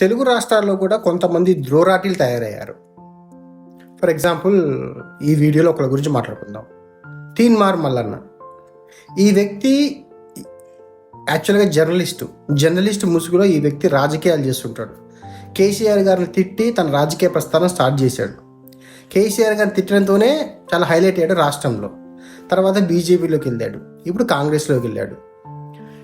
తెలుగు రాష్ట్రాల్లో కూడా కొంతమంది ద్రోరాటిలు తయారయ్యారు. ఫర్ ఎగ్జాంపుల్ ఈ వీడియోలో ఒకరి గురించి మాట్లాడుకుందాం. తీన్మార్ మల్లన్న. ఈ వ్యక్తి యాక్చువల్గా జర్నలిస్టు. జర్నలిస్ట్ ముసుగులో ఈ వ్యక్తి రాజకీయాలు చేస్తుంటాడు. కేసీఆర్ గారిని తిట్టి తన రాజకీయ ప్రస్థానం స్టార్ట్ చేశాడు. కేసీఆర్ గారిని తిట్టడంతోనే చాలా హైలైట్ అయ్యాడు రాష్ట్రంలో. తర్వాత బీజేపీలోకి వెళ్ళాడు. ఇప్పుడు కాంగ్రెస్లోకి వెళ్ళాడు.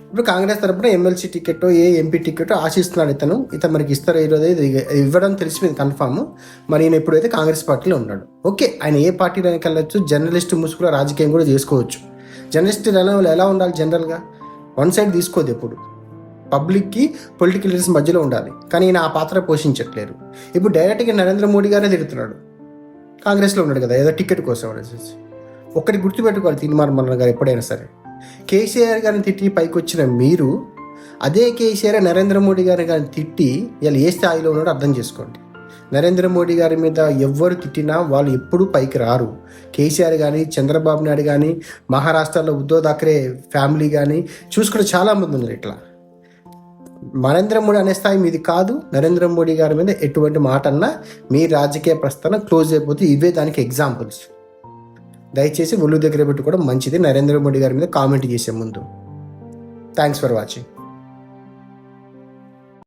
ఇప్పుడు కాంగ్రెస్ తరపున ఎమ్మెల్సీ టికెట్ ఏ ఎంపీ టికెట్ ఆశిస్తున్నాడు ఇతను. ఇతను మనకి ఇస్తారు ఈరోజు రోజు ఇవ్వడం తెలిసిపోయింది కన్ఫామ్. మరి ఈయన ఇప్పుడైతే కాంగ్రెస్ పార్టీలో ఉన్నాడు. ఓకే ఆయన ఏ పార్టీలోకి వెళ్ళొచ్చు. జర్నలిస్ట్ ముసుగులో రాజకీయం కూడా చేసుకోవచ్చు. జర్నలిస్ట్ ఎలా ఎలా ఉండాలి జనరల్గా? వన్ సైడ్ తీసుకోదు ఎప్పుడు. పబ్లిక్కి పొలిటికల్ లీడర్స్ మధ్యలో ఉండాలి. కానీ ఈయన ఆ పాత్ర పోషించట్లేరు. ఇప్పుడు డైరెక్ట్గా నరేంద్ర మోడీ గారే తిరుగుతున్నాడు కాంగ్రెస్లో ఉన్నాడు కదా ఏదో టికెట్ కోసం అనేసి. ఒక్కటి గుర్తుపెట్టుకోవాలి తీన్మార్ మల్లన్న గారు ఎప్పుడైనా సరే. కేసీఆర్ గారిని తిట్టి పైకి వచ్చిన మీరు అదే కేసీఆర్ నరేంద్ర మోడీ గారిని గారిని తిట్టి ఇలా ఏ స్థాయిలో ఉన్నాడో అర్థం చేసుకోండి. నరేంద్ర మోడీ గారి మీద ఎవ్వరు తిట్టినా వాళ్ళు ఎప్పుడూ పైకి రారు. కేసీఆర్ కానీ చంద్రబాబు నాయుడు కానీ మహారాష్ట్రలో ఉద్ధవ్ థాక్రే ఫ్యామిలీ కానీ చూసుకుంటే చాలా మంది ఉన్నారు ఇట్లా. నరేంద్ర మోడీ అనే స్థాయి మీది కాదు. నరేంద్ర మోడీ గారి మీద ఎటువంటి మాట అన్నా మీ రాజకీయ ప్రస్థానం క్లోజ్ అయిపోతే ఇవే దానికి ఎగ్జాంపుల్స్. దయచేసి ఒళ్ళు దగ్గర పెట్టుకోవడం మంచిది. నరేంద్ర మోడీ గారి మీద కామెంట్ చేసే ముందు. Thanks for watching